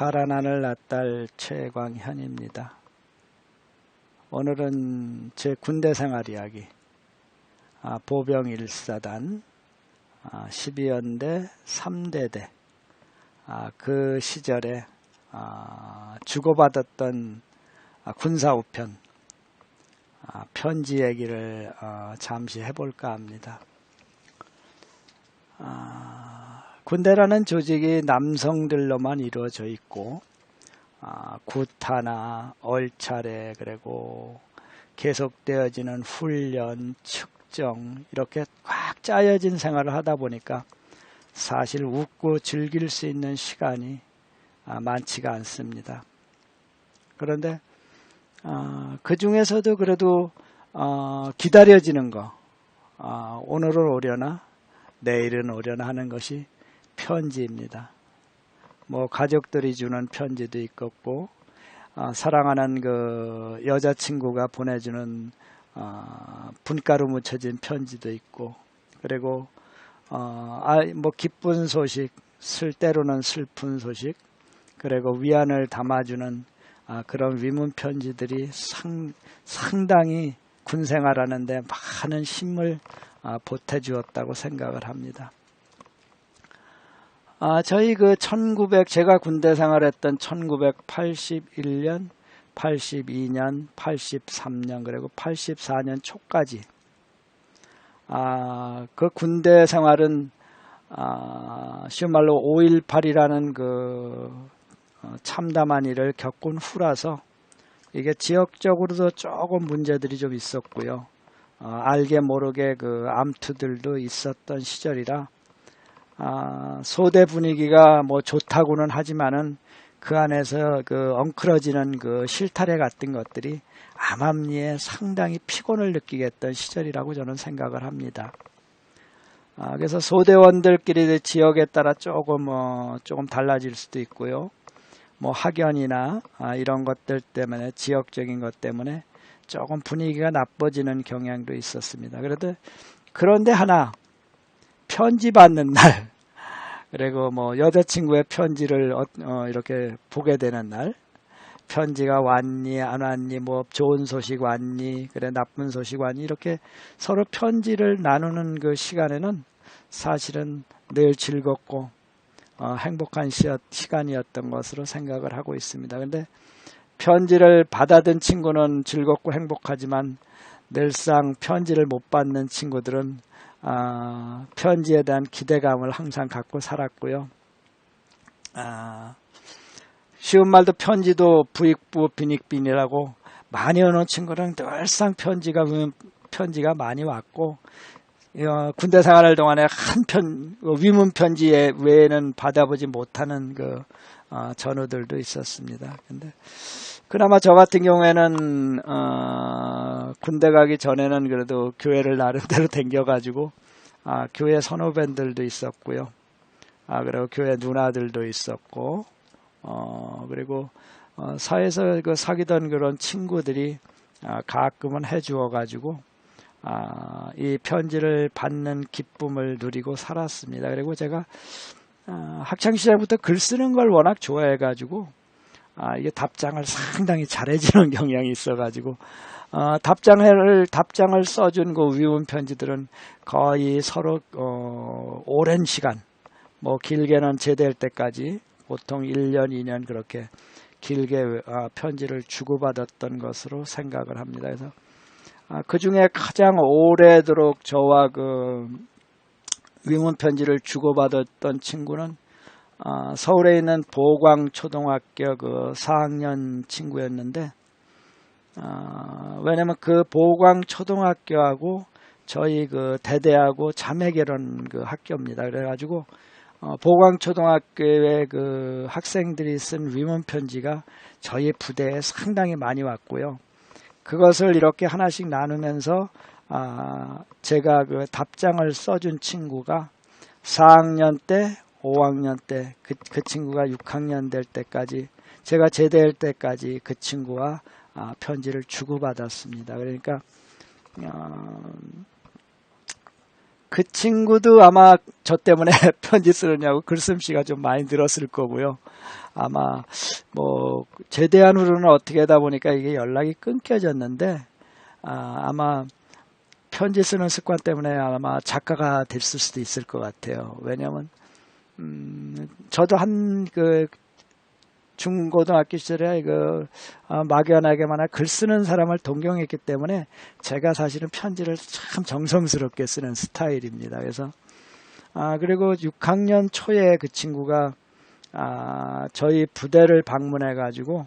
파란 하늘 낮달 최광현입니다. 오늘은 제 군대 생활 이야기, 아, 보병 1사단, 아, 12연대 3대대, 아, 그 시절에 아, 주고받았던 아, 군사우편, 아, 편지 얘기를 어, 잠시 해볼까 합니다. 아, 군대라는 조직이 남성들로만 이루어져 있고 아, 구타나 얼차례 그리고 계속되어지는 훈련, 측정 이렇게 꽉 짜여진 생활을 하다 보니까 사실 웃고 즐길 수 있는 시간이 아, 많지가 않습니다. 그런데 아, 그 중에서도 그래도 어, 기다려지는 거 아, 오늘은 오려나 내일은 오려나 하는 것이 편지입니다. 뭐 가족들이 주는 편지도 있겠고 어, 사랑하는 그 여자친구가 보내주는 어, 분가루 묻혀진 편지도 있고 그리고 어, 아, 뭐 기쁜 소식 쓸 때로는 슬픈 소식 그리고 위안을 담아주는 아, 그런 위문 편지들이 상, 상당히 군생활하는데 많은 힘을 아, 보태주었다고 생각을 합니다. 아, 저희 그 1900, 제가 군대 생활했던 1981년, 82년, 83년, 그리고 84년 초까지, 아, 그 군대 생활은, 아, 쉬운 말로 5.18이라는 그 어, 참담한 일을 겪은 후라서 이게 지역적으로도 조금 문제들이 좀 있었고요. 어, 알게 모르게 그 암투들도 있었던 시절이라 아, 소대 분위기가 뭐 좋다고는 하지만은 그 안에서 그 엉클어지는 그 실타래 같은 것들이 암암리에 상당히 피곤을 느끼게 했던 시절이라고 저는 생각을 합니다. 아, 그래서 소대원들끼리 지역에 따라 조금 어, 조금 달라질 수도 있고요. 뭐 학연이나 아, 이런 것들 때문에 지역적인 것 때문에 조금 분위기가 나빠지는 경향도 있었습니다. 그래도 그런데 하나 편지 받는 날 그리고 뭐 여자친구의 편지를 어, 어, 이렇게 보게 되는 날 편지가 왔니 안 왔니 뭐 좋은 소식 왔니 그래 나쁜 소식 왔니 이렇게 서로 편지를 나누는 그 시간에는 사실은 늘 즐겁고 어, 행복한 시, 시간이었던 것으로 생각을 하고 있습니다. 근데 편지를 받아든 친구는 즐겁고 행복하지만 늘상 편지를 못 받는 친구들은 아, 편지에 대한 기대감을 항상 갖고 살았고요. 아, 쉬운 말도 편지도 부익부 빈익빈이라고 많이 오는 친구는 늘상 편지가 편지가 많이 왔고 어, 군대 생활할 동안에 한 편 위문 편지 외에는 받아보지 못하는 그 어, 전우들도 있었습니다. 근데 그나마 저 같은 경우에는 어, 군대 가기 전에는 그래도 교회를 나름대로 댕겨가지고 아, 교회 선후배들도 있었고요. 아, 그리고 교회 누나들도 있었고, 어, 그리고 어, 사회에서 그 사귀던 그런 친구들이 아, 가끔은 해주어가지고 아, 이 편지를 받는 기쁨을 누리고 살았습니다. 그리고 제가 아, 학창 시절부터 글 쓰는 걸 워낙 좋아해가지고 아, 이게 답장을 상당히 잘해주는 경향이 있어가지고 어, 답장을 답장을 써준 그 위문 편지들은 거의 서로 어, 오랜 시간, 뭐 길게는 제대할 때까지 보통 1년, 2년 그렇게 길게 어, 편지를 주고받았던 것으로 생각을 합니다. 그래서 아, 그 중에 가장 오래도록 저와 그 위문 편지를 주고받았던 친구는 어, 서울에 있는 보광초등학교 그 4학년 친구였는데 어, 왜냐면 그 보광초등학교하고 저희 그 대대하고 자매결혼 그 학교입니다. 그래가지고 어, 보광초등학교의 그 학생들이 쓴 위문 편지가 저희 부대에 상당히 많이 왔고요. 그것을 이렇게 하나씩 나누면서 아, 제가 그 답장을 써준 친구가 4학년 때 5학년 때 그 그 친구가 6학년 될 때까지 제가 제대할 때까지 그 친구와 아, 편지를 주고받았습니다. 그러니까 어, 그 친구도 아마 저 때문에 편지 쓰느냐고 글솜씨가 좀 많이 늘었을 거고요. 아마 뭐 제대한 후로는 어떻게 하다 보니까 이게 연락이 끊겨졌는데 아, 아마 편지 쓰는 습관 때문에 아마 작가가 됐을 수도 있을 것 같아요. 왜냐면 음, 저도 한 그 중고등학교 시절에 그 아, 막연하게만 글 쓰는 사람을 동경했기 때문에 제가 사실은 편지를 참 정성스럽게 쓰는 스타일입니다. 그래서 아 그리고 6학년 초에 그 친구가 아 저희 부대를 방문해 가지고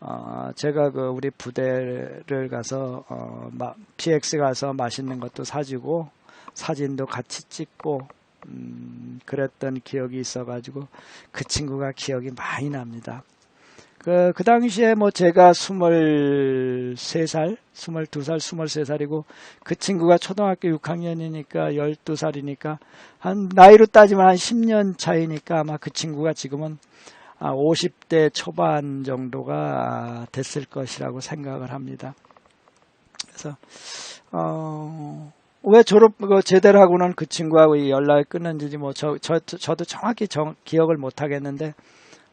어 제가 그 우리 부대를 가서 어 마- PX 가서 맛있는 것도 사주고 사진도 같이 찍고 음 그랬던 기억이 있어가지고 그 친구가 기억이 많이 납니다. 그, 그 당시에 뭐 제가 23살, 22살, 23살이고 그 친구가 초등학교 6학년이니까 12살이니까 한 나이로 따지면 한 10년 차이니까 아마 그 친구가 지금은 아, 50대 초반 정도가 됐을 것이라고 생각을 합니다. 그래서 어, 왜 졸업 그 제대를 하고는 그 친구하고 이 연락이 끊는지 뭐 저 저 저 도 정확히 정, 기억을 못 하겠는데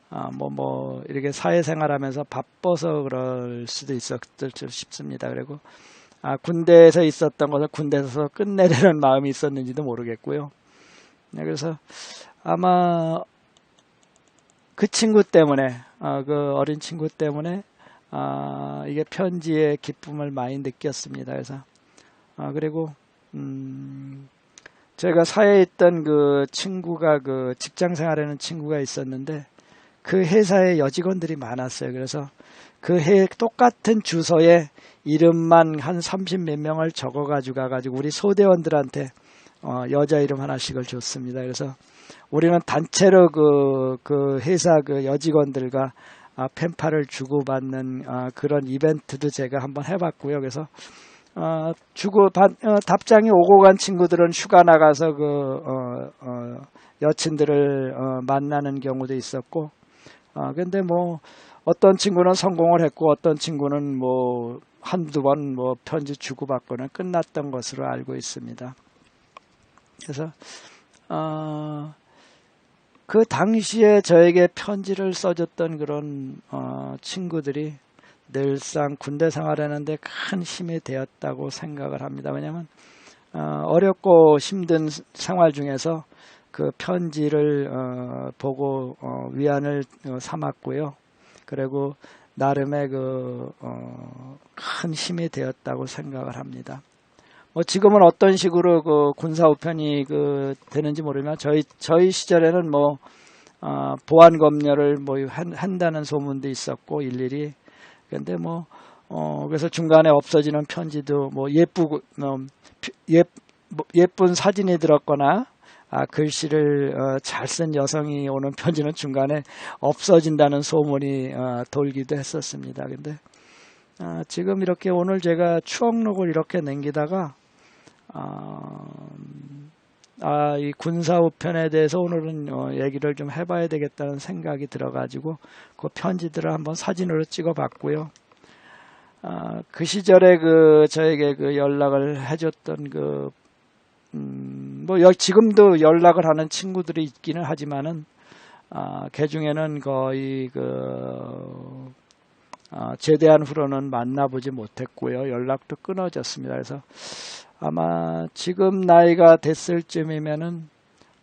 아, 뭐, 뭐, 이렇게 사회생활하면서 바빠서 그럴 수도 있었을 줄 싶습니다. 그리고, 아, 군대에서 있었던 것을 군대에서 끝내려는 마음이 있었는지도 모르겠고요. 네, 그래서 아마 그 친구 때문에, 아, 그 어린 친구 때문에, 아, 이게 편지의 기쁨을 많이 느꼈습니다. 그래서, 아, 그리고, 음, 제가 사회에 있던 그 친구가 그 직장 생활하는 친구가 있었는데, 그 회사에 여직원들이 많았어요. 그래서 그 해 똑같은 주소에 이름만 한 30몇 명을 적어 가지고 가 가지고 우리 소대원들한테 어, 여자 이름 하나씩을 줬습니다. 그래서 우리는 단체로 그, 그 회사 그 여직원들과 아, 펜팔을 주고받는 아, 그런 이벤트도 제가 한번 해봤고요. 그래서 어, 주고 받, 어, 답장이 오고 간 친구들은 휴가 나가서 그 어, 어, 여친들을 어, 만나는 경우도 있었고 아, 근데 뭐, 어떤 친구는 성공을 했고, 어떤 친구는 뭐, 한두 번 뭐, 편지 주고받고는 끝났던 것으로 알고 있습니다. 그래서, 어, 그 당시에 저에게 편지를 써줬던 그런, 어, 친구들이 늘상 군대 생활하는데 큰 힘이 되었다고 생각을 합니다. 왜냐면, 어, 어렵고 힘든 생활 중에서 그 편지를 어, 보고 어, 위안을 어, 삼았고요. 그리고 나름의 그, 어, 큰 힘이 되었다고 생각을 합니다. 뭐 지금은 어떤 식으로 그 군사 우편이 그 되는지 모르지만 저희 저희 시절에는 뭐 어, 보안 검열을 뭐 한, 한다는 소문도 있었고 일일이 근데 뭐 어, 그래서 중간에 없어지는 편지도 뭐 예쁘고 어, 예, 뭐 예쁜 사진이 들었거나 아, 글씨를 어, 잘 쓴 여성이 오는 편지는 중간에 없어진다는 소문이 어, 돌기도 했었습니다. 근데 아, 지금 이렇게 오늘 제가 추억록을 이렇게 남기다가 아, 아, 이 군사우편에 대해서 오늘은 어, 얘기를 좀 해봐야 되겠다는 생각이 들어가지고 그 편지들을 한번 사진으로 찍어봤고요. 아, 그 시절에 그 저에게 그 연락을 해줬던 그 음, 뭐 여- 지금도 연락을 하는 친구들이 있기는 하지만은 아, 그 중에는 거의 그 아, 제대한 후로는 만나보지 못했고요. 연락도 끊어졌습니다. 그래서 아마 지금 나이가 됐을 쯤이면은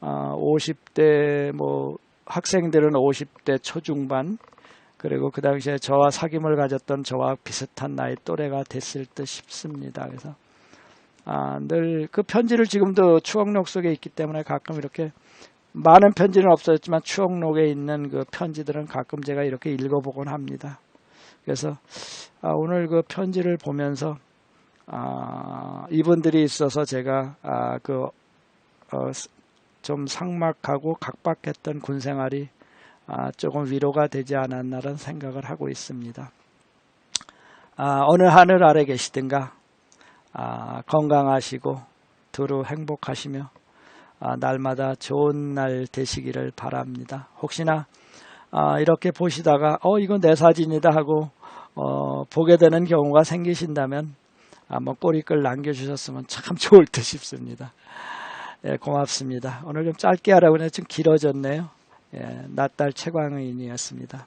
아, 50대 뭐 학생들은 50대 초중반 그리고 그 당시에 저와 사귐을 가졌던 저와 비슷한 나이 또래가 됐을 듯 싶습니다. 그래서 아, 늘 그 편지를 지금도 추억록 속에 있기 때문에 가끔 이렇게 많은 편지는 없었지만 추억록에 있는 그 편지들은 가끔 제가 이렇게 읽어보곤 합니다. 그래서 아, 오늘 그 편지를 보면서 아, 이분들이 있어서 제가 아, 그, 어, 좀 상막하고 각박했던 군 생활이 아, 조금 위로가 되지 않았나라는 생각을 하고 있습니다. 아, 어느 하늘 아래 계시든가 아, 건강하시고 두루 행복하시며 아, 날마다 좋은 날 되시기를 바랍니다. 혹시나 아, 이렇게 보시다가 어 이건 내 사진이다 하고 어, 보게 되는 경우가 생기신다면 한번 꼬리글 남겨주셨으면 참 좋을 듯 싶습니다. 예, 고맙습니다. 오늘 좀 짧게 하라고 했는데 좀 길어졌네요. 예, 낮달 최광의인이었습니다.